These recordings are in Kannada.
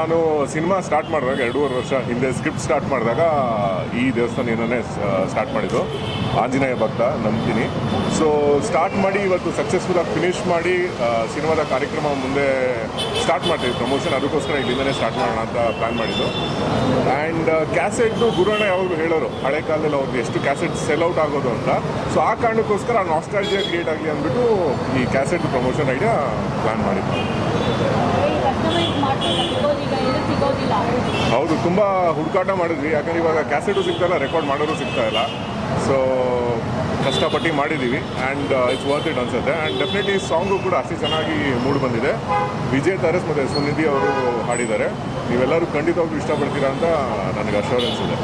ನಾನು ಸಿನಿಮಾ ಸ್ಟಾರ್ಟ್ ಮಾಡಿದಾಗ ಎರಡೂವರೆ ವರ್ಷ ಹಿಂದೆ ಸ್ಕ್ರಿಪ್ಟ್ ಸ್ಟಾರ್ಟ್ ಮಾಡಿದಾಗ ಈ ದೇವಸ್ಥಾನ ಏನೇ ಸ್ಟಾರ್ಟ್ ಮಾಡಿದ್ದು. ಆಂಜನೇಯ ಭಕ್ತ, ನಂಬ್ತೀನಿ. ಸೊ ಸ್ಟಾರ್ಟ್ ಮಾಡಿ, ಇವತ್ತು ಸಕ್ಸಸ್ಫುಲ್ ಆಗಿ ಫಿನಿಶ್ ಮಾಡಿ ಸಿನಿಮಾದ ಕಾರ್ಯಕ್ರಮ ಮುಂದೆ ಸ್ಟಾರ್ಟ್ ಮಾಡ್ತೀವಿ. ಪ್ರಮೋಷನ್ ಅದಕ್ಕೋಸ್ಕರ ಇಲ್ಲಿಂದನೇ ಸ್ಟಾರ್ಟ್ ಮಾಡೋಣ ಅಂತ ಪ್ಲ್ಯಾನ್ ಮಾಡಿದ್ದು. ಆ್ಯಂಡ್ ಕ್ಯಾಸೆಟ್ದು ಗುರುಣ ಯಾವಾಗಲೂ ಹೇಳೋರು, ಹಳೆ ಕಾಲದಲ್ಲಿ ಅವ್ರಿಗೆ ಎಷ್ಟು ಕ್ಯಾಸೆಟ್ ಸೆಲ್ ಔಟ್ ಆಗೋದು ಅಂತ. ಸೊ ಆ ಕಾರಣಕ್ಕೋಸ್ಕರ ಆ ನಾಸ್ಟಾಲಜಿಯಾ ಕ್ರಿಯೇಟ್ ಆಗಲಿ ಅಂದ್ಬಿಟ್ಟು ಈ ಕ್ಯಾಸೆಟ್ ಪ್ರಮೋಷನ್ ಐಡಿಯಾ ಪ್ಲ್ಯಾನ್ ಮಾಡಿದ್ದು. ಹೌದು ತುಂಬ ಹುಡುಕಾಟ ಮಾಡಿದ್ವಿ. ಯಾಕಂದ್ರೆ ಇವಾಗ ಕ್ಯಾಸೆಟು ಸಿಗ್ತಾ ಇಲ್ಲ ರೆಕಾರ್ಡ್ ಮಾಡೋರು ಸಿಗ್ತಾ ಇಲ್ಲ. ಸೊ ಕಷ್ಟಪಟ್ಟು ಮಾಡಿದ್ದೀವಿ ಆ್ಯಂಡ್ ಇಟ್ಸ್ ವರ್ತ್ ಇಟ್ ಅನ್ಸುತ್ತೆ. ಆ್ಯಂಡ್ ಡೆಫಿನೆಟ್ಲಿ ಸಾಂಗು ಕೂಡ ಅಷ್ಟೇ ಚೆನ್ನಾಗಿ ಮೂಡ್ ಬಂದಿದೆ. ವಿಜಯ್ ತರಸ್ ಮತ್ತು ಸುನಿಧಿ ಅವರು ಹಾಡಿದ್ದಾರೆ. ನೀವೆಲ್ಲರೂ ಖಂಡಿತವಾಗ್ಲೂ ಇಷ್ಟಪಡ್ತೀರಾ ಅಂತ ನನಗೆ ಅಶ್ಯೂರೆನ್ಸ್ ಇದೆ.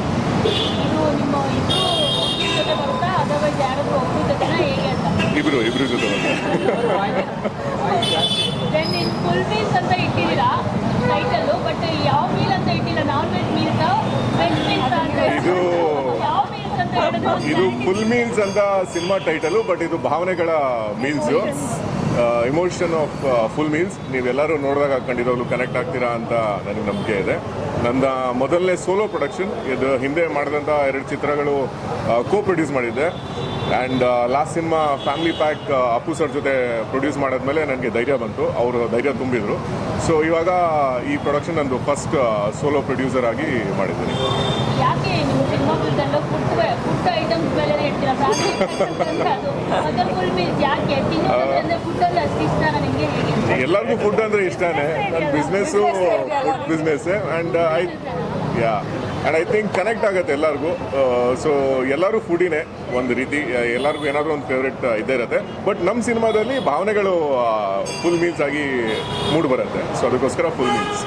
ಇಬ್ಬರು ಇಬ್ಬರು ಜೊತೆ ದೆನ್ ಫುಲ್ ಮೀಲ್ಸ್ ಅಂತ ಇಟ್ಟಿದ್ದೀರಾ? ಟೈಟಲ್ಲು ಬಟ್ ಯಾವ ಮೀಲ್ ಅಂತ ಇಟ್ಟಿಲ್ಲ? Non veg meals veg meals ಅಂತ ಇದು ಯಾವ ಮೀಲ್ಸ್ ಅಂತ ಹೇಳಿದ್ರು ಇದು ಫುಲ್ ಮೀಲ್ಸ್ ಅಂತ ಸಿನಿಮಾ ಟೈಟಲು ಬಟ್ ಇದು ಭಾವನೆಗಳ meals emotion of full meals ನೀವೆಲ್ಲರೂ ನೋಡಿದಾಗ ಖಂಡಿತವಾಗ್ಲೂ ಕನೆಕ್ಟ್ ಆಗ್ತೀರಾ ಅಂತ ನನಗೆ ನಂಬಿಕೆ ಇದೆ. ನನ್ನ ಮೊದಲನೇ ಸೋಲೋ ಪ್ರೊಡಕ್ಷನ್ ಇದು ಹಿಂದೆ ಮಾಡಿದಂಥ ಎರಡು ಚಿತ್ರಗಳು ಕೋ ಪ್ರೊಡ್ಯೂಸ್ ಮಾಡಿದ್ದೆ. And last cinema family pack Appu sir ಜೊತೆ ಪ್ರೊಡ್ಯೂಸ್ ಮಾಡಿದ್ಮೇಲೆ ನನಗೆ ಧೈರ್ಯ ಬಂತು. ಅವರು ಧೈರ್ಯ ತುಂಬಿದರು. ಸೊ ಇವಾಗ ಈ ಪ್ರೊಡಕ್ಷನ್ ನಂದು ಫಸ್ಟ್ ಸೋಲೋ ಪ್ರೊಡ್ಯೂಸರ್ ಆಗಿ ಮಾಡಿದ್ದೀನಿ. ಹೇಗೆ? ಎಲ್ಲರಿಗೂ ಫುಡ್ ಅಂದರೆ ಇಷ್ಟನೇ. ನನ್ನ business food ಬಿಸ್ನೆಸ್ಸೇ and I yeah and I think connect ಆಗುತ್ತೆ ಎಲ್ಲರಿಗೂ. ಸೊ ಎಲ್ಲರೂ ಫುಡಿನೇ ಒಂದು ರೀತಿ ಎಲ್ಲರಿಗೂ ಏನಾದರೂ ಒಂದು ಫೇವ್ರೆಟ್ ಇದ್ದೇ ಇರುತ್ತೆ. ಬಟ್ ನಮ್ಮ ಸಿನಿಮಾದಲ್ಲಿ ಭಾವನೆಗಳು ಫುಲ್ ಮೀಲ್ಸ್ ಆಗಿ ಮೂಡ್ ಬರುತ್ತೆ. ಸೊ ಅದಕ್ಕೋಸ್ಕರ ಫುಲ್ ಮೀಲ್ಸ್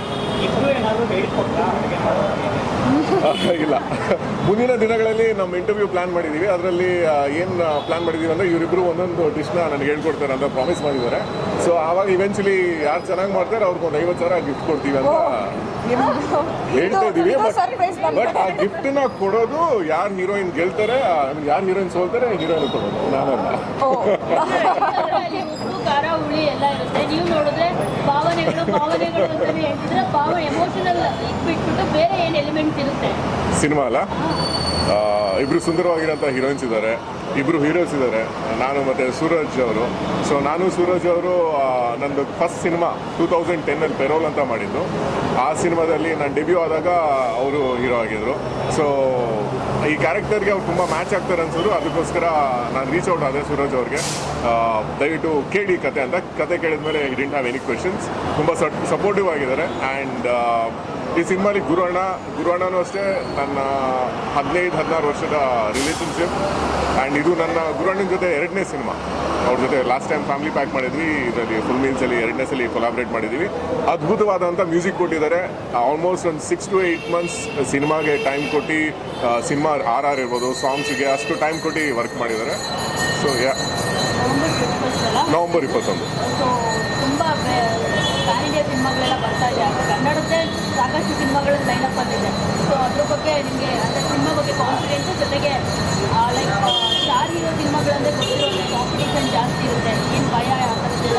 ಇಲ್ಲ ಮುಂದಿನ ದಿನಗಳಲ್ಲಿ ನಮ್ಮ ಇಂಟರ್ವ್ಯೂ ಪ್ಲಾನ್ ಮಾಡಿದ್ದೀವಿ ಅದರಲ್ಲಿ ಏನು ಪ್ಲಾನ್ ಮಾಡಿದ್ದೀವಿ ಅಂದರೆ ಇವರಿಬ್ಬರು ಒಂದೊಂದು ಡಿಶ್ನ ನನಗೆ ಹೇಳ್ಕೊಡ್ತಾರೆ ಅಂತ ಪ್ರಾಮಿಸ್ ಮಾಡಿದ್ದಾರೆ. ಸೊ ಆವಾಗ ಇವೆನ್ಚುಲಿ ಯಾರು ಚೆನ್ನಾಗಿ ಮಾಡ್ತಾರೆ ಅವ್ರಿಗೆ ಒಂದು ಐವತ್ತು ಸಾವಿರ ಗಿಫ್ಟ್ ಕೊಡ್ತೀವಿ ಅಂತ ಹೇಳ್ತಾ ಇದೀವಿ ಬಟ್ ಆ ಗಿಫ್ಟ್ನ ಕೊಡೋದು ಯಾರು ಹೀರೋಯಿನ್ ಗೆಲ್ತಾರೆ ಯಾರು ಹೀರೋಯಿನ್ ಸೋಲ್ತಾರೆ ಹೀರೋಯಿನ್ ಕೊಡೋದು. ನಾನಲ್ಲ. ಭಾವನೆಗಳು ಭಾವನೆಗಳು ಹೇಳ್ತಿದ್ರೆ ಭಾವ ಎಮೋಷನಲ್ ಬಿಟ್ಬಿಟ್ಟು ಬೇರೆ ಏನು ಎಲಿಮೆಂಟ್ಸ್ ಸಿನಿಮಾ ಅಲ್ಲ? ಆ, ಇಬ್ರು ಸುಂದರವಾಗಿರೋಂಥ ಹೀರೋಯಿನ್ಸ್ ಇದ್ದಾರೆ. ಇಬ್ರು ಹೀರೋಸ್ ಇದ್ದಾರೆ. ನಾನು ಮತ್ತು ಸೂರಜ್ ಅವರು. ಸೊ ನಾನು ಸೂರಜ್ ಅವರು ನಂದು ಫಸ್ಟ್ ಸಿನಿಮಾ ಟೂ ತೌಸಂಡ್ ಟೆನ್ನಲ್ಲಿ ಪೆರೋಲ್ ಅಂತ ಮಾಡಿದ್ದು. ಆ ಸಿನಿಮಾದಲ್ಲಿ ನಾನು ಡೆಬ್ಯೂ ಆದಾಗ ಅವರು ಹೀರೋ ಆಗಿದ್ರು. ಸೊ ಈ ಕ್ಯಾರೆಕ್ಟರ್ಗೆ ಅವ್ರು ತುಂಬ ಮ್ಯಾಚ್ ಆಗ್ತಾರೆ ಅನ್ಸೋದು. ಅದಕ್ಕೋಸ್ಕರ ನಾನು ರೀಚ್ ಔಟ್ ಆದೆ ಸೂರಜ್ ಅವ್ರಿಗೆ. ದಯವಿಟ್ಟು ಕೇಳಿ ಕತೆ ಅಂತ. ಕತೆ ಕೇಳಿದ ಮೇಲೆ ಡಿಂಟ್ ಹ್ಯಾವ್ ಎನಿ ಕ್ವೆಶನ್ಸ್ ತುಂಬ ಸಪೋರ್ಟಿವ್ ಆಗಿದ್ದಾರೆ. ಆ್ಯಂಡ್ ಈ ಸಿನಿಮಾಲಿ ಗುರುವಣ್ಣ ಗುರುವಣ್ಣನೂ ಅಷ್ಟೇ ನನ್ನ ಹದಿನೈದು ಹದಿನಾರು ವರ್ಷದ ರಿಲೇಷನ್ಶಿಪ್ ಆ್ಯಂಡ್ ಇದು ನನ್ನ ಗುರುವಣ್ಣನ ಜೊತೆ ಎರಡನೇ ಸಿನಿಮಾ. ಅವ್ರ ಜೊತೆ ಲಾಸ್ಟ್ ಟೈಮ್ ಫ್ಯಾಮಿಲಿ ಪ್ಯಾಕ್ ಮಾಡಿದ್ವಿ. ಇದರಲ್ಲಿ ಫುಲ್ ಮೀನ್ಸಲ್ಲಿ ಎರಡನೇ ಸಲ ಕೊಲಾಬ್ರೇಟ್ ಮಾಡಿದ್ದೀವಿ ಅದ್ಭುತವಾದಂಥ ಮ್ಯೂಸಿಕ್ ಕೊಟ್ಟಿದ್ದಾರೆ. ಆಲ್ಮೋಸ್ಟ್ ಒಂದು ಸಿಕ್ಸ್ ಟು ಏಯ್ಟ್ ಮಂತ್ಸ್ ಸಿನಿಮಾಗೆ ಟೈಮ್ ಕೊಟ್ಟು ಸಿನಿಮಾ ಆರ್ ಆರ್ ಇರ್ಬೋದು ಸಾಂಗ್ಸಿಗೆ ಅಷ್ಟು ಟೈಮ್ ಕೊಟ್ಟು ವರ್ಕ್ ಮಾಡಿದ್ದಾರೆ. ಸೊ ಯಾ ನವಂಬರ್ ಇಪ್ಪತ್ತೊಂದು ಪ್ಯಾನ್ ಇಂಡಿಯಾ ಸಿನಿಮಾಗಳೆಲ್ಲ ಬರ್ತಾ ಇದೆ. ಕನ್ನಡದ್ದೇ ಸಾಕಷ್ಟು ಸಿನಿಮಾಗಳು ಲೈನಪ್ ಬಂದಿದೆ. ಸೊ ಅದ್ರ ಬಗ್ಗೆ ನಿಮಗೆ ಅಂದರೆ ಸಿನಿಮಾ ಬಗ್ಗೆ ಕಾನ್ಫಿಡೆನ್ಸು ಜೊತೆಗೆ ಲೈಕ್ ಸ್ಟಾರ್ ಹೀರೋ ಸಿನಿಮಾಗಳಂದ್ರೆ ಗೊತ್ತಿರೋದ್ರೆ ಕಾಂಪಿಟೇಷನ್ ಜಾಸ್ತಿ ಇರುತ್ತೆ. ಏನು ಭಯ ಆ ಥರದ್ದೆಲ್ಲ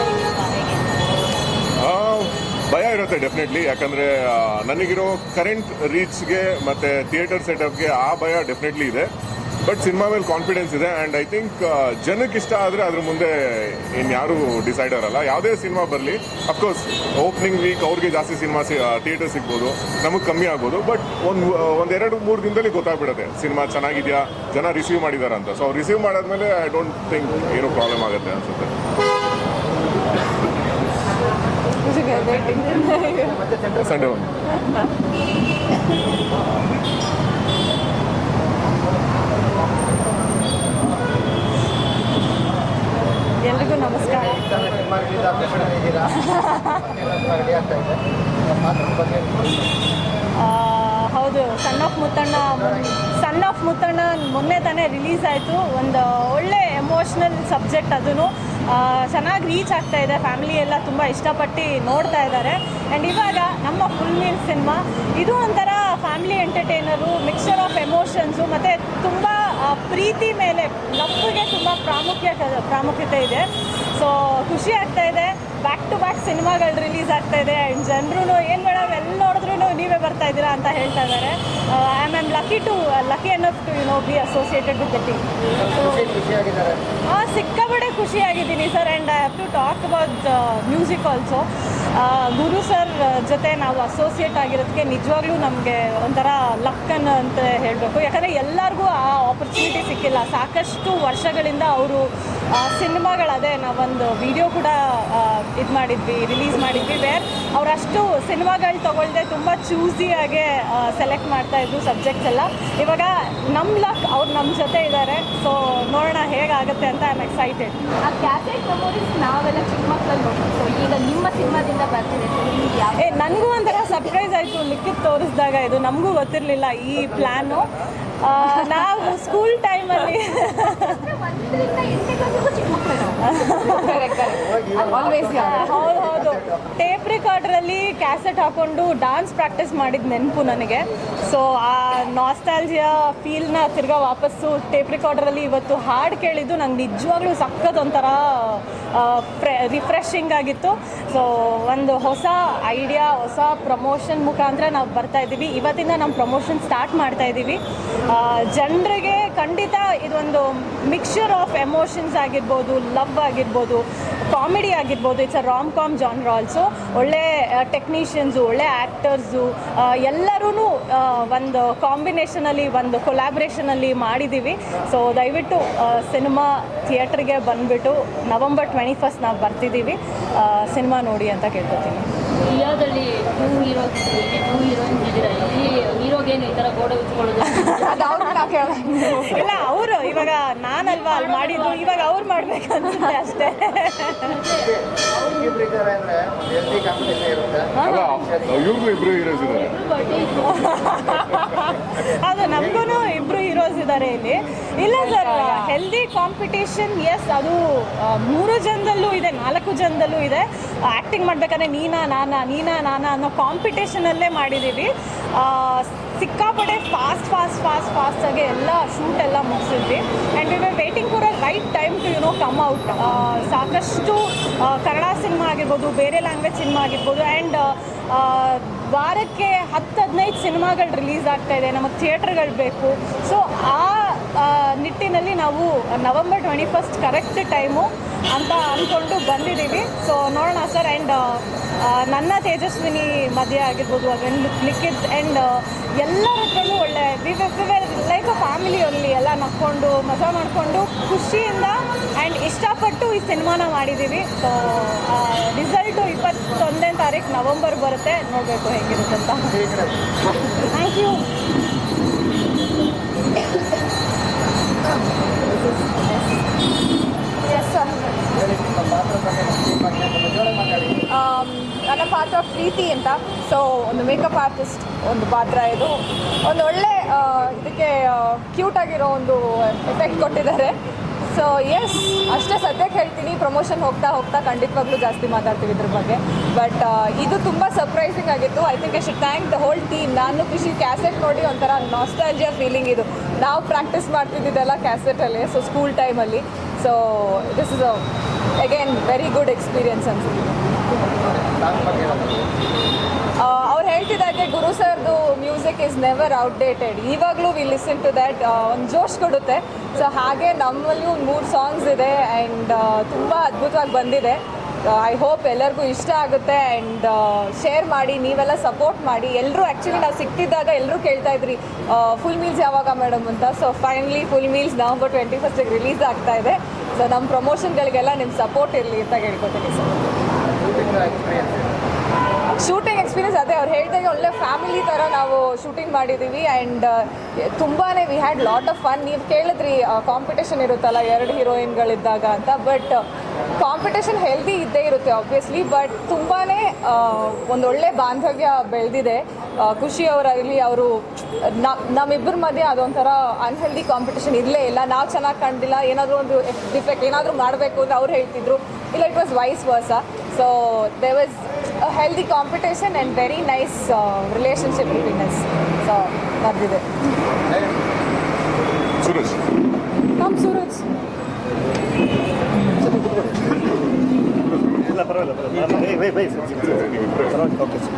ಭಯ ಇರುತ್ತೆ ಡೆಫಿನೆಟ್ಲಿ ಯಾಕಂದರೆ ನನಗಿರೋ ಕರೆಂಟ್ ರೀಚ್ಗೆ ಮತ್ತು ಥಿಯೇಟರ್ ಸೆಟಪ್ಗೆ ಆ ಭಯ ಡೆಫಿನೆಟ್ಲಿ ಇದೆ. ಬಟ್ ಸಿನಿಮಾ ಮೇಲೆ ಕಾನ್ಫಿಡೆನ್ಸ್ ಇದೆ. ಆ್ಯಂಡ್ ಐ ಥಿಂಕ್ ಜನಕ್ಕೆ ಇಷ್ಟ ಆದರೆ ಅದ್ರ ಮುಂದೆ ಇನ್ಯಾರು ಡಿಸೈಡರ್ ಅಲ್ಲ ಯಾವುದೇ ಸಿನಿಮಾ ಬರಲಿ ಅಫ್ಕೋರ್ಸ್ ಓಪನಿಂಗ್ ವೀಕ್ ಅವ್ರಿಗೆ ಜಾಸ್ತಿ ಸಿನಿಮಾ ಥಿಯೇಟರ್ ಸಿಗ್ಬೋದು. ನಮಗೆ ಕಮ್ಮಿ ಆಗ್ಬೋದು. ಬಟ್ ಒಂದು ಒಂದೆರಡು ಮೂರು ದಿನದಲ್ಲಿ ಗೊತ್ತಾಗ್ಬಿಡುತ್ತೆ. ಸಿನಿಮಾ ಚೆನ್ನಾಗಿದೆಯಾ? ಜನ ರಿಸೀವ್ ಮಾಡಿದಾರ ಅಂತ ಸೊ ರಿಸೀವ್ ಮಾಡಾದ್ಮೇಲೆ ಐ ಡೋಂಟ್ ಥಿಂಕ್ ಏನೂ ಪ್ರಾಬ್ಲಮ್ ಆಗುತ್ತೆ ಅನ್ಸುತ್ತೆ. ಸಂಡೇ ಒಂದು ಎಲ್ರಿಗೂ ನಮಸ್ಕಾರ ಆ, ಹೌದು son of Muttanna son of Muttanna ಮೊನ್ನೆ ತಾನೇ ರಿಲೀಸ್ ಆಯಿತು. ಒಂದು ಒಳ್ಳೆ ಎಮೋಷ್ನಲ್ ಸಬ್ಜೆಕ್ಟ್ ಅದೂ ಚೆನ್ನಾಗಿ ರೀಚ್ ಆಗ್ತಾ ಇದೆ. ಫ್ಯಾಮಿಲಿ ಎಲ್ಲ ತುಂಬ ಇಷ್ಟಪಟ್ಟು ನೋಡ್ತಾ ಇದ್ದಾರೆ. ಆ್ಯಂಡ್ ಇವಾಗ ನಮ್ಮ ಫುಲ್ ಮೀನ್ ಸಿನಿಮಾ ಇದು ಒಂಥರ family entertainer mixture of emotions ಮತ್ತು ತುಂಬ ಪ್ರೀತಿ ಮೇಲೆ ಲವ್ಗೆ ತುಂಬ ಪ್ರಾಮುಖ್ಯ ಪ್ರಾಮುಖ್ಯತೆ ಇದೆ. ಸೊ ಖುಷಿ ಆಗ್ತಾ ಇದೆ. ಬ್ಯಾಕ್ ಟು ಬ್ಯಾಕ್ ಸಿನಿಮಾಗಳು ರಿಲೀಸ್ ಆಗ್ತಾ ಇದೆ. ಆ್ಯಂಡ್ ಜನರು ಏನು ಮೇಡಮ್ ಎಲ್ಲಿ ನೋಡಿದ್ರು ನೀವೇ ಬರ್ತಾ ಇದ್ದೀರಾ ಅಂತ ಹೇಳ್ತಾ ಇದ್ದಾರೆ. I am am lucky to lucky ಅನ್ನೋ to you know be associated with the team ಹಾಂ ಸಿಕ್ಕಾಪಟ್ಟೆ ಖುಷಿಯಾಗಿದ್ದೀನಿ sir and I have to talk about music also Guru sir ಜೊತೆ ನಾವು ಅಸೋಸಿಯೇಟ್ ಆಗಿರೋದಕ್ಕೆ ನಿಜವಾಗ್ಲೂ ನಮಗೆ ಒಂಥರ ಲಕ್ಕನ್ ಅಂತ ಹೇಳಬೇಕು. ಯಾಕಂದರೆ ಎಲ್ಲರಿಗೂ ಆ ಆಪರ್ಚುನಿಟಿ ಸಿಕ್ಕಿಲ್ಲ. ಸಾಕಷ್ಟು ವರ್ಷಗಳಿಂದ ಅವರು ಸಿನಿಮಾಗಳದೇ ನಾವೊಂದು ವಿಡಿಯೋ ಕೂಡ ಇದು ಮಾಡಿದ್ವಿ ರಿಲೀಸ್ ಮಾಡಿದ್ವಿ. ವೇರ್ ಅವರಷ್ಟು ಸಿನಿಮಾಗಳು ತೊಗೊಳ್ದೆ ತುಂಬ ಚೂಸಿಯಾಗೆ ಸೆಲೆಕ್ಟ್ ಮಾಡ್ತಾ ಇದ್ರು ಸಬ್ಜೆಕ್ಟ್ಸ್ ಎಲ್ಲ. ಇವಾಗ ನಮ್ಮ ಲಕ್ ಅವ್ರು ನಮ್ಮ ಜೊತೆ ಇದ್ದಾರೆ ಸೊ ನೋಡೋಣ ಹೇಗಾಗುತ್ತೆ ಅಂತ ಐ ಆಮ್ ಎಕ್ಸೈಟೆಡ್ ಆ ಕ್ಯಾಸೆಟ್ ಮೆಮೊರೀಸ್ ನಾವೆಲ್ಲ ಚಿಕ್ಕ ಮಕ್ಕಳಲ್ಲಿ ನೋಡ್ತೀವಿ. ಸೊ ಈಗ ನಿಮ್ಮ ಸಿನಿಮಾದಿಂದ ಬರ್ತಿದೆ. ಸೊ ನಿಮ್ಗೆ ಯಾವ ಏ ನನಗೂ ಒಂಥರ ಸರ್ಪ್ರೈಸ್ ಆಯಿತು. ಲಿಖಿತ್ ತೋರಿಸಿದಾಗ ಇದು ನಮಗೂ ಗೊತ್ತಿರಲಿಲ್ಲ ಈ ಪ್ಲ್ಯಾನು ನಾವು ಸ್ಕೂಲ್ ಟೈಮಲ್ಲಿ ಹೌದು ಟೇಪ್ ರೆಕಾರ್ಡ್ರಲ್ಲಿ ಕ್ಯಾಸೆಟ್ ಹಾಕೊಂಡು ಡಾನ್ಸ್ ಪ್ರಾಕ್ಟೀಸ್ ಮಾಡಿದ ನೆನಪು ನನಗೆ. ಸೊ ಆ ನಾಸ್ಟಾಲ್ಜಿಯಾ ಫೀಲ್ನ ತಿರ್ಗಾ ವಾಪಸ್ಸು ಟೇಪ್ ರೆಕಾರ್ಡ್ರಲ್ಲಿ ಇವತ್ತು ಹಾಡು ಕೇಳಿದ್ದು ನಂಗೆ ನಿಜವಾಗ್ಲೂ ಸಖತ್ ಒಂಥರ ರಿಫ್ರೆಶಿಂಗ್ ಆಗಿತ್ತು. ಸೊ ಒಂದು ಹೊಸ ಐಡಿಯಾ ಹೊಸ ಪ್ರಮೋಷನ್ ಮುಖಾಂತರ ನಾವು ಬರ್ತಾ ಇದ್ದೀವಿ. ಇವತ್ತಿಂದ ನಮ್ಮ ಪ್ರಮೋಷನ್ ಸ್ಟಾರ್ಟ್ ಮಾಡ್ತಾ ಇದ್ದೀವಿ. ಜನರಿಗೆ ಖಂಡಿತ ಇದೊಂದು ಮಿಕ್ಸ್ಚರ್ ಆಫ್ ಎಮೋಷನ್ಸ್ ಆಗಿರ್ಬೋದು ಲವ್ ಆಗಿರ್ಬೋದು ಕಾಮಿಡಿ ಆಗಿರ್ಬೋದು. It's a rom com genre also ಒಳ್ಳೆ ಟೆಕ್ನಿಷಿಯನ್ಸು ಒಳ್ಳೆ ಆ್ಯಕ್ಟರ್ಸು ಎಲ್ಲರೂ ಒಂದು ಕಾಂಬಿನೇಷನಲ್ಲಿ ಒಂದು ಕೊಲ್ಯಾಬ್ರೇಷನಲ್ಲಿ ಮಾಡಿದ್ದೀವಿ ಸೊ ದಯವಿಟ್ಟು ಸಿನಿಮಾ ಥಿಯೇಟ್ರಿಗೆ ಬಂದುಬಿಟ್ಟು ನವಂಬರ್ ಟ್ವೆಂಟಿ ಫಸ್ಟ್ ನಾವು ಬರ್ತಿದ್ದೀವಿ ಸಿನಿಮಾ ನೋಡಿ ಅಂತ ಕೇಳ್ಕೊತೀನಿ. ಇಂಡಿಯಾದಲ್ಲಿ ಟೂ ಹೀರೋಸ್ ಟೂ ಹೀರೋಯಿನ್ಸ್ ಇದ್ದೀರಾ ಇಲ್ಲಿ ಹೀರೋಗೇನು ಈ ಥರ ಗೋಡೆ ಉಚ್ಕೊಳ್ಳೋದು ಇಲ್ಲ ಅವರು ಇವಾಗ ನಾನಲ್ವಾ ಅಲ್ಲಿ ಮಾಡಿದ್ದು? ಇವಾಗ ಅವ್ರು ಮಾಡ್ಬೇಕು ಅನ್ಸುತ್ತೆ ಅಷ್ಟೇ. ಇಬ್ರು ಇದ್ದಾರೆ ಅಂದ್ರೆ ಒಂದು ಹೆಲ್ದಿ ಕಾಂಪಿಟೇಷನ್ ಇರುತ್ತೆ. ಅಲ್ಲ ಇವ್ರಿಗೂ ಇಬ್ರು ಹೀರೋಸ್ ಇದ್ದಾರೆ. ಅದು ಇದ್ದಾರೆ ಇಲ್ಲಿ. ಇಲ್ಲ ಸರ್ ಹೆಲ್ದಿ ಕಾಂಪಿಟೇಷನ್ ಎಸ್ ಅದು ಮೂರು ಜನದಲ್ಲೂ ಇದೆ ನಾಲ್ಕು ಜನದಲ್ಲೂ ಇದೆ. ಆ್ಯಕ್ಟಿಂಗ್ ಮಾಡ್ಬೇಕಾದ್ರೆ ನೀನಾ ನಾನಾ ನೀನಾ ನಾನಾ ಅನ್ನೋ ಕಾಂಪಿಟೇಷನಲ್ಲೇ ಮಾಡಿದ್ದೀವಿ ಆ, ಸಿಕ್ಕಾಪಟ್ಟೆ ಫಾಸ್ಟ್ ಫಾಸ್ಟ್ ಫಾಸ್ಟ್ ಫಾಸ್ಟಾಗಿ ಎಲ್ಲ ಶೂಟ್ ಎಲ್ಲ ಮುಗಿಸಿದ್ವಿ. And we were waiting for a right time to you know come out ಸಾಕಷ್ಟು ಕನ್ನಡ ಸಿನಿಮಾ ಆಗಿರ್ಬೋದು ಬೇರೆ ಲ್ಯಾಂಗ್ವೇಜ್ ಸಿನಿಮಾ ಆಗಿರ್ಬೋದು ಆ್ಯಂಡ್ ವಾರಕ್ಕೆ ಹತ್ತು ಹದಿನೈದು ಸಿನಿಮಾಗಳು ರಿಲೀಸ್ ಆಗ್ತಾ ಇದೆ, ನಮಗೆ ಥಿಯೇಟ್ರ್ಗಳು ಬೇಕು. ಸೊ ಆ ನಿಟ್ಟಿನಲ್ಲಿ ನಾವು November twenty first correct time ಅಂತ ಅಂದ್ಕೊಂಡು ಬಂದಿದ್ದೀವಿ. ಸೊ ನೋಡೋಣ ಸರ್ ಆ್ಯಂಡ್ ನನ್ನ ತೇಜಸ್ವಿನಿ ಮದುವೆ ಆಗಿರ್ಬೋದು ಅದನ್ನು ಲಿಕ್ಕಿದ್ ಆ್ಯಂಡ್ ಎಲ್ಲರ ಹತ್ರನೂ ಒಳ್ಳೆ ಲೈಕ್ ಅ ಫ್ಯಾಮಿಲಿಯಲ್ಲಿ ಎಲ್ಲ ನಕ್ಕೊಂಡು, ಮಜಾ ಮಾಡಿಕೊಂಡು ಖುಷಿಯಿಂದ ಆ್ಯಂಡ್ ಇಷ್ಟಪಟ್ಟು ಈ ಸಿನಿಮಾನ ಮಾಡಿದ್ದೀವಿ. ಸೊ ಇಪ್ಪತ್ತೊಂದನೇ ತಾರೀಕು ನವೆಂಬರ್ ಬರುತ್ತೆ, ನೋಡಬೇಕು ಹೇಗಿರುತ್ತೆ ಅಂತ. ಥ್ಯಾಂಕ್ ಯು ಎಸ್ ಸರ್ ನನ್ನ ಪಾತ್ರ ಪ್ರೀತಿ ಅಂತ. ಸೊ ಒಂದು ಮೇಕಪ್ ಆರ್ಟಿಸ್ಟ್ ಒಂದು ಪಾತ್ರ ಇದು. ಒಂದು ಒಳ್ಳೆ ಇದಕ್ಕೆ ಕ್ಯೂಟ್ ಆಗಿರೋ ಒಂದು ಎಫೆಕ್ಟ್ ಕೊಟ್ಟಿದ್ದಾರೆ. ಸೊ ಎಸ್ ಅಷ್ಟೇ ಸದ್ಯಕ್ಕೆ ಹೇಳ್ತೀನಿ. ಪ್ರಮೋಷನ್ ಹೋಗ್ತಾ ಹೋಗ್ತಾ ಖಂಡಿತವಾಗ್ಲೂ ಜಾಸ್ತಿ ಮಾತಾಡ್ತೀವಿ ಇದ್ರ ಬಗ್ಗೆ. ಬಟ್ ಇದು ತುಂಬ ಸರ್ಪ್ರೈಸಿಂಗ್ ಆಗಿತ್ತು. I think I should thank the whole team ನಾನು ಖುಷಿ ಕ್ಯಾಸೆಟ್ ನೋಡಿ ಒಂಥರ ನಾಸ್ಟಾಲಜಿಯಾ ಫೀಲಿಂಗ್ ಇದು. ನಾವು ಪ್ರಾಕ್ಟೀಸ್ ಮಾಡ್ತಿದ್ದಿದ್ದೆಲ್ಲ ಕ್ಯಾಸೆಟಲ್ಲಿ ಸೊ ಸ್ಕೂಲ್ ಟೈಮಲ್ಲಿ so this is again very good experience ಅನ್ಸುತ್ತೆ. ಅವ್ರು ಹೇಳ್ತಿದ್ದಾಗೆ ಗುರು ಸರ್ದು ಮ್ಯೂಸಿಕ್ ಇಸ್ ನೆವರ್ ಔಟ್ಡೇಟೆಡ್ ಇವಾಗಲೂ ವಿ ಲಿಸನ್ ಟು ದ್ಯಾಟ್ ಒಂದು ಜೋಶ್ ಕೊಡುತ್ತೆ. ಸೊ ಹಾಗೆ ನಮ್ಮಲ್ಲಿ ಮೂರು ಸಾಂಗ್ಸ್ ಇದೆ ಆ್ಯಂಡ್ ತುಂಬ ಅದ್ಭುತವಾಗಿ ಬಂದಿದೆ. ಐ ಹೋಪ್ ಎಲ್ಲರಿಗೂ ಇಷ್ಟ ಆಗುತ್ತೆ ಆ್ಯಂಡ್ ಶೇರ್ ಮಾಡಿ, ನೀವೆಲ್ಲ ಸಪೋರ್ಟ್ ಮಾಡಿ. ಎಲ್ಲರೂ ಆ್ಯಕ್ಚುಲಿ ನಾವು ಸಿಕ್ತಿದ್ದಾಗ ಎಲ್ಲರೂ ಕೇಳ್ತಾ ಇದ್ರಿ ಫುಲ್ ಮೀಲ್ಸ್ ಯಾವಾಗ ಮೇಡಮ್ ಅಂತ. So finally full meals November twenty ಫಸ್ಟಿಗೆ ರಿಲೀಸ್ ಆಗ್ತಾ ಇದೆ. ಸೊ ನಮ್ಮ ಪ್ರಮೋಷನ್ಗಳಿಗೆಲ್ಲ ನಿಮ್ಮ ಸಪೋರ್ಟ್ ಇರಲಿ ಅಂತ ಕೇಳ್ಕೊತೀನಿ ಸರ್ ಎಕ್ಸ್ಪೀರಿಯನ್ಸ್ ಅದೇ, ಅವ್ರು ಹೇಳಿದಾಗೆ ಒಳ್ಳೆ ಫ್ಯಾಮಿಲಿ ಥರ ನಾವು ಶೂಟಿಂಗ್ ಮಾಡಿದ್ದೀವಿ ಆ್ಯಂಡ್ ತುಂಬಾ we had lot of fun ನೀವು ಕೇಳಿದ್ರಿ ಕಾಂಪಿಟೇಷನ್ ಇರುತ್ತಲ್ಲ, ಎರಡು ಹೀರೋಯಿನ್ಗಳಿದ್ದಾಗ ಅಂತ ಬಟ್ ಕಾಂಪಿಟೇಷನ್ ಹೆಲ್ದಿ ಇದ್ದೇ ಇರುತ್ತೆ ಆಬ್ವಿಯಸ್ಲಿ ಬಟ್ ತುಂಬಾ ಒಂದೊಳ್ಳೆ ಬಾಂಧವ್ಯ ಬೆಳೆದಿದೆ. ಖುಷಿಯವರಾಗಲಿ ಅವರು ಅವರು ನಮ್ಮಿಬ್ಬರ ಮಧ್ಯೆ ಅದೊಂಥರ ಅನ್ಹೆಲ್ದಿ ಕಾಂಪಿಟೇಷನ್ ಇರಲೇ ಇಲ್ಲ. ನಾವು ಚೆನ್ನಾಗಿ ಕಂಡಿಲ್ಲ ಏನಾದರೂ ಒಂದು ಡಿಫೆಕ್ಟ್ ಏನಾದರೂ ಮಾಡಬೇಕು ಅಂತ ಅವ್ರು ಹೇಳ್ತಿದ್ರು. ಇಲ್ಲ it was vice versa so they was healthy competition and very nice relationship between us so ನಡೆದಿದೆ ಸೂರಜ್ ನಮ್ಮ ಸೂರಜ್ ಇಲ್ಲ ಪರವಾಗಿಲ್ಲ ಪರವಾಗಿಲ್ಲ. ಓಕೆ ಸರ್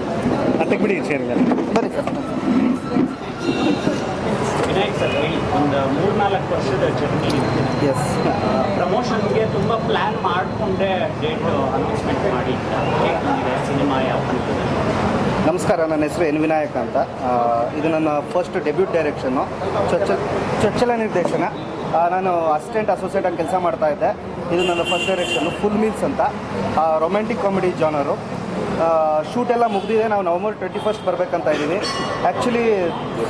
ಹತ್ತಕ್ಕೆ ಬಿಡಿ ಚೇರಿಂಗ್ ಬನ್ನಿ ಸರ್. ವಿನಾಯಕ್ ಸರ್ ಒಂದು ಮೂರ್ನಾಲ್ಕು ವರ್ಷದ ಜರ್ನಿ ಎಸ್ ಪ್ರಮೋಷನ್ಗೆ ತುಂಬ ಪ್ಲ್ಯಾನ್ ಮಾಡಿಕೊಂಡೇ ಡೇಟ್ ಅನೌನ್ಸ್ಮೆಂಟ್ ಮಾಡಿ ಹೇಗೆ ಬಂದಿದೆ ಸಿನಿಮಾ ಯಾವ ಹಂತದಲ್ಲಿ ನಮಸ್ಕಾರ, ನನ್ನ ಹೆಸರು ಎನ್ ವಿನಾಯಕ್ ಅಂತ. ಇದು ನನ್ನ ಫಸ್ಟ್ ಡೆಬ್ಯೂಟ್ ಡೈರೆಕ್ಷನ್ನು ಚೊಚ್ಚ ಚೊಚ್ಚಲ ನಿರ್ದೇಶನ. ನಾನು ಅಸಿಸ್ಟೆಂಟ್ ಅಸೋಸಿಯೇಟ್ ಆಗಿ ಕೆಲಸ ಮಾಡ್ತಾ ಇದ್ದೆ. ಇದು ನನ್ನ ಫಸ್ಟ್ ಡೈರೆಕ್ಷನ್ನು ಫುಲ್ ಮೀಲ್ಸ್ ಅಂತ. ರೊಮ್ಯಾಂಟಿಕ್ ಕಾಮಿಡಿ ಜಾನರು ಶೂಟ್ ಎಲ್ಲ ಮುಗಿದಿದೆ. ನಾವು ನವಂಬರ್ ಟ್ವೆಂಟಿ ಫಸ್ಟ್ ಬರಬೇಕಂತ ಇದ್ದೀವಿ. ಆ್ಯಕ್ಚುಲಿ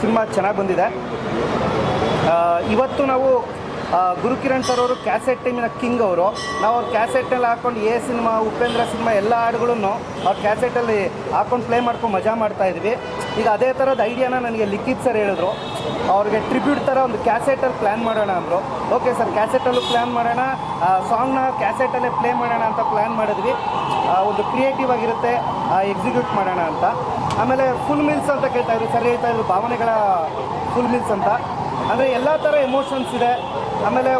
ಸಿನಿಮಾ ಚೆನ್ನಾಗಿ ಬಂದಿದೆ. ಇವತ್ತು ನಾವು ಗುರುಕಿರಣ್ ಸರ್ ಅವರು ಕ್ಯಾಸೆಟ್ ಟೈಮಿನ ಕಿಂಗ್ ಅವರು. ನಾವು ಅವ್ರ ಕ್ಯಾಸೆಟ್ನಲ್ಲಿ ಹಾಕೊಂಡು ಎ ಸಿನಿಮಾ ಉಪೇಂದ್ರ ಸಿನಿಮಾ ಎಲ್ಲ ಹಾಡುಗಳನ್ನು ಅವ್ರ ಕ್ಯಾಸೆಟಲ್ಲಿ ಹಾಕೊಂಡು ಪ್ಲೇ ಮಾಡ್ಕೊಂಡು ಮಜಾ ಮಾಡ್ತಾ ಇದ್ವಿ. ಈಗ ಅದೇ ಥರದ ಐಡಿಯಾನ ನನಗೆ ಲಿಖಿತ್ ಸರ್ ಹೇಳಿದ್ರು. ಅವ್ರಿಗೆ ಟ್ರಿಬ್ಯೂಟ್ ಥರ ಒಂದು ಕ್ಯಾಸೆಟಲ್ಲಿ ಪ್ಲ್ಯಾನ್ ಮಾಡೋಣ ಅಂದರು. ಓಕೆ ಸರ್ ಕ್ಯಾಸೆಟಲ್ಲೂ ಪ್ಲ್ಯಾನ್ ಮಾಡೋಣ. ಸಾಂಗ್ನ ಕ್ಯಾಸೆಟಲ್ಲೇ ಪ್ಲೇ ಮಾಡೋಣ ಅಂತ ಪ್ಲ್ಯಾನ್ ಮಾಡಿದ್ವಿ. ಒಂದು ಕ್ರಿಯೇಟಿವ್ ಆಗಿರುತ್ತೆ ಎಕ್ಸಿಕ್ಯೂಟ್ ಮಾಡೋಣ ಅಂತ. ಆಮೇಲೆ ಫುಲ್ ಮಿಲ್ಸ್ ಅಂತ ಕೇಳ್ತಾಯಿದ್ರು ಸರ್ ಹೇಳ್ತಾ ಇದ್ರು ಭಾವನೆಗಳ ಫುಲ್ ಮಿಲ್ಸ್ ಅಂತ. ಅಂದರೆ ಎಲ್ಲ ಥರ ಎಮೋಷನ್ಸ್ ಇದೆ. ಆಮೇಲೆ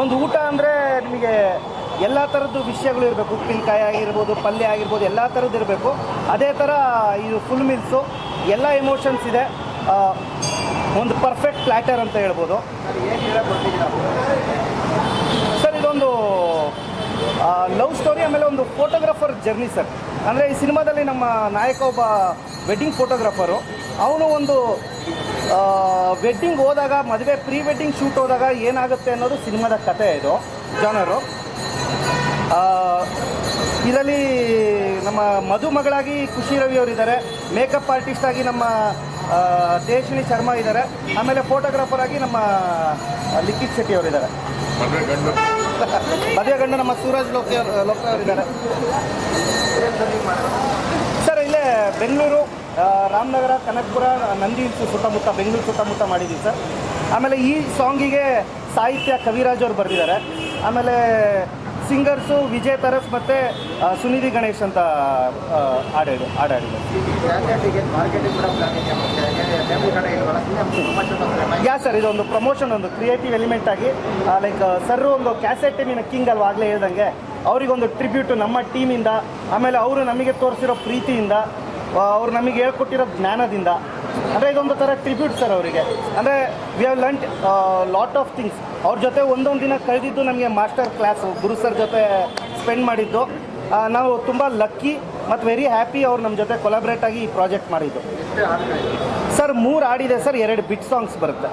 ಒಂದು ಊಟ ಅಂದರೆ ನಿಮಗೆ ಎಲ್ಲ ಥರದ್ದು ವಿಷಯಗಳು ಇರಬೇಕು. ಉಪ್ಪಿನಕಾಯಿ ಆಗಿರ್ಬೋದು, ಪಲ್ಯ ಆಗಿರ್ಬೋದು, ಎಲ್ಲ ಥರದ್ದು ಇರಬೇಕು. ಅದೇ ಥರ ಇದು ಫುಲ್ ಮಿಲ್ಸು ಎಲ್ಲ ಎಮೋಷನ್ಸ್ ಇದೆ. ಒಂದು ಪರ್ಫೆಕ್ಟ್ ಪ್ಲ್ಯಾಟರ್ ಅಂತ ಹೇಳ್ಬೋದು. ಸರ್, ಇದೊಂದು ಲವ್ ಸ್ಟೋರಿ ಆಮೇಲೆ ಒಂದು ಫೋಟೋಗ್ರಾಫರ್ ಜರ್ನಿ ಸರ್. ಅಂದರೆ ಈ ಸಿನಿಮಾದಲ್ಲಿ ನಮ್ಮ ನಾಯಕ ಒಬ್ಬ ವೆಡ್ಡಿಂಗ್ ಫೋಟೋಗ್ರಾಫರು ಅವನು ಒಂದು ವೆಡ್ಡಿಂಗ್ ಹೋದಾಗ ಮದುವೆ ಪ್ರೀ ವೆಡ್ಡಿಂಗ್ ಶೂಟ್ ಹೋದಾಗ ಏನಾಗುತ್ತೆ ಅನ್ನೋದು ಸಿನಿಮಾದ ಕತೆ ಇದು ಜನರು. ಇದರಲ್ಲಿ ನಮ್ಮ ಮದುಮಗಳಾಗಿ ಖುಷಿ ರವಿ ಅವರಿದ್ದಾರೆ ಮೇಕಪ್ ಆರ್ಟಿಸ್ಟ್ ಆಗಿ ನಮ್ಮ ದೇಶಿನಿ ಶರ್ಮಾ ಇದ್ದಾರೆ ಆಮೇಲೆ ಫೋಟೋಗ್ರಾಫರ್ ಆಗಿ ನಮ್ಮ ಲಿಖಿತ್ ಶೆಟ್ಟಿ ಅವರಿದ್ದಾರೆ ಮದುವೆ ಗಂಡು. ನಮ್ಮ ಸೂರಜ್ ಲೋಕ ಲೋಕ ಅವರಿದ್ದಾರೆ ಸರ್ ಇಲ್ಲೇ ಬೆಂಗಳೂರು ರಾಮನಗರ, ಕನಕಪುರ, ನಂದಿ ಹಿಲ್ಸ್ ಸುತ್ತಮುತ್ತ, ಬೆಂಗಳೂರು ಸುತ್ತಮುತ್ತ ಮಾಡಿದ್ದೀವಿ ಸರ್. ಆಮೇಲೆ ಈ ಸಾಂಗಿಗೆ ಸಾಹಿತ್ಯ ಕವಿರಾಜ್ ಅವರು ಬರೆದಿದ್ದಾರೆ. ಆಮೇಲೆ ಸಿಂಗರ್ಸು ವಿಜಯ್ ತರಸ್ ಮತ್ತು ಸುನಿಧಿ ಗಣೇಶ್ ಅಂತ ಹಾಡಾಡಿ ಹಾಡಾಡಿದ್ದಾರೆ ಯಾ ಸರ್, ಇದೊಂದು ಪ್ರಮೋಷನ್ ಒಂದು ಕ್ರಿಯೇಟಿವ್ ಎಲಿಮೆಂಟ್ ಆಗಿ ಲೈಕ್ ಸರ್ ಒಂದು ಕ್ಯಾಸೆಟ್ ಟೀಮಿನ ಕಿಂಗ್ ಅಲ್ವಾ ಆಗಲೇ ಹೇಳ್ದಂಗೆ, ಅವರಿಗೊಂದು ಟ್ರಿಬ್ಯೂಟು ನಮ್ಮ ಟೀಮಿಂದ ಆಮೇಲೆ ಅವರು ನಮಗೆ ತೋರಿಸಿರೋ ಪ್ರೀತಿಯಿಂದ ಅವ್ರು ನಮಗೆ ಹೇಳ್ಕೊಟ್ಟಿರೋ ಜ್ಞಾನದಿಂದ, ಅಂದರೆ ಇದೊಂದು ಥರ ಟ್ರಿಬ್ಯೂಟ್ ಸರ್ ಅವರಿಗೆ. ಅಂದರೆ we have learn lot of things ಅವ್ರ ಜೊತೆ ಒಂದೊಂದು ದಿನ ಕಳೆದಿದ್ದು ನಮಗೆ ಮಾಸ್ಟರ್ ಕ್ಲಾಸು ಗುರು ಸರ್ ಜೊತೆ ಸ್ಪೆಂಡ್ ಮಾಡಿದ್ದು. ನಾವು ತುಂಬ ಲಕ್ಕಿ ಮತ್ತು ವೆರಿ ಹ್ಯಾಪಿ ಅವ್ರು ನಮ್ಮ ಜೊತೆ ಕೊಲಾಬ್ರೇಟ್ ಆಗಿ ಈ ಪ್ರಾಜೆಕ್ಟ್ ಮಾಡಿದ್ದು. ಸರ್ ಮೂರು ಹಾಡಿದೆ ಸರ್ ಎರಡು ಬಿಟ್ ಸಾಂಗ್ಸ್ ಬರುತ್ತೆ.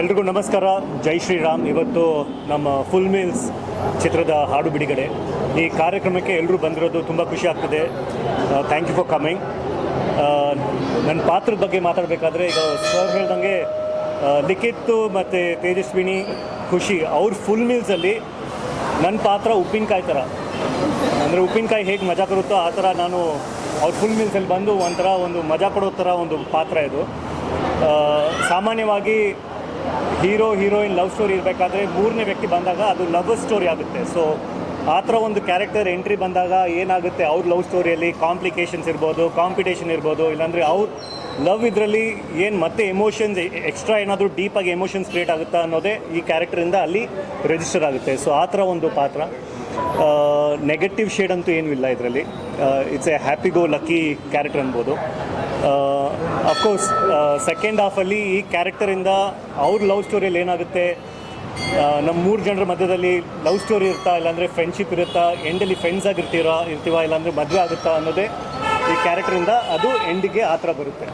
ಎಲ್ರಿಗೂ ನಮಸ್ಕಾರ. ಜೈ ಶ್ರೀರಾಮ್. ಇವತ್ತು ನಮ್ಮ ಫುಲ್ ಮೀಲ್ಸ್ ಚಿತ್ರದ ಹಾಡು ಬಿಡುಗಡೆ. ಈ ಕಾರ್ಯಕ್ರಮಕ್ಕೆ ಎಲ್ಲರೂ ಬಂದಿರೋದು ತುಂಬ ಖುಷಿ ಆಗ್ತದೆ. ಥ್ಯಾಂಕ್ ಯು ಫಾರ್ ಕಮಿಂಗ್ ನನ್ನ ಪಾತ್ರದ ಬಗ್ಗೆ ಮಾತಾಡಬೇಕಾದ್ರೆ ಈಗ ಸರ್ ಹೇಳ್ದಂಗೆ ಲಿಖಿತ್ ಮತ್ತು ತೇಜಸ್ವಿನಿ, ಖುಷಿ ಅವ್ರ ಫುಲ್ ಮೀಲ್ಸಲ್ಲಿ ನನ್ನ ಪಾತ್ರ ಉಪ್ಪಿನಕಾಯಿ ಥರ ಅಂದರೆ ಉಪ್ಪಿನಕಾಯಿ ಹೇಗೆ ಮಜಾ ಕೊಡುತ್ತೋ ಆ ಥರ ನಾನು ಅವ್ರ ಫುಲ್ ಮೀಲ್ಸಲ್ಲಿ ಬಂದು ಒಂಥರ ಒಂದು ಮಜಾ ಕೊಡೋ ಥರ ಒಂದು ಪಾತ್ರ ಇದು. ಸಾಮಾನ್ಯವಾಗಿ ಹೀರೋ, ಹೀರೋಯಿನ್ ಲವ್ ಸ್ಟೋರಿ ಇರಬೇಕಾದ್ರೆ ಮೂರನೇ ವ್ಯಕ್ತಿ ಬಂದಾಗ ಅದು ಲವ್ ಸ್ಟೋರಿ ಆಗುತ್ತೆ. ಸೊ ಆ ಥರ ಒಂದು ಕ್ಯಾರೆಕ್ಟರ್ ಎಂಟ್ರಿ ಬಂದಾಗ ಏನಾಗುತ್ತೆ? ಅವ್ರ ಲವ್ ಸ್ಟೋರಿಯಲ್ಲಿ ಕಾಂಪ್ಲಿಕೇಶನ್ಸ್ ಇರ್ಬೋದು ಕಾಂಪಿಟೇಷನ್ ಇರ್ಬೋದು, ಇಲ್ಲಾಂದರೆ ಅವ್ರ ಲವ್ ಇದರಲ್ಲಿ ಏನು ಮತ್ತೆ ಎಮೋಷನ್ಸ್ ಎಕ್ಸ್ಟ್ರಾ ಏನಾದರೂ ಡೀಪಾಗಿ ಎಮೋಷನ್ಸ್ ಕ್ರಿಯೇಟ್ ಆಗುತ್ತಾ ಅನ್ನೋದೇ ಈ ಕ್ಯಾರೆಕ್ಟರಿಂದ ಅಲ್ಲಿ ರಿಜಿಸ್ಟರ್ ಆಗುತ್ತೆ. ಸೊ ಆ ಥರ ಒಂದು ಪಾತ್ರ. ನೆಗೆಟಿವ್ ಶೇಡ್ ಅಂತೂ ಏನೂ ಇಲ್ಲ ಇದರಲ್ಲಿ. It's a happy go lucky character ಅನ್ಬೋದು. ಅಫ್ಕೋರ್ಸ್ ಸೆಕೆಂಡ್ ಹಾಫಲ್ಲಿ ಈ ಕ್ಯಾರೆಕ್ಟರಿಂದ ಅವ್ರ ಲವ್ ಸ್ಟೋರಿಯಲ್ಲಿ ಏನಾಗುತ್ತೆ? ನಮ್ಮ ಮೂರು ಜನರ ಮಧ್ಯದಲ್ಲಿ ಲವ್ ಸ್ಟೋರಿ ಇರುತ್ತಾ ಇಲ್ಲಾಂದರೆ ಫ್ರೆಂಡ್ಶಿಪ್ ಇರುತ್ತಾ? ಎಂಡಲ್ಲಿ ಫ್ರೆಂಡ್ಸ್ ಆಗಿರ್ತೀರಾ ಇರ್ತೀವ ಇಲ್ಲಾಂದರೆ ಮದುವೆ ಆಗುತ್ತಾ ಅನ್ನೋದೇ ಈ ಕ್ಯಾರೆಕ್ಟರಿಂದ ಅದು ಎಂಡಿಗೆ ಆ ಥರ ಬರುತ್ತೆ.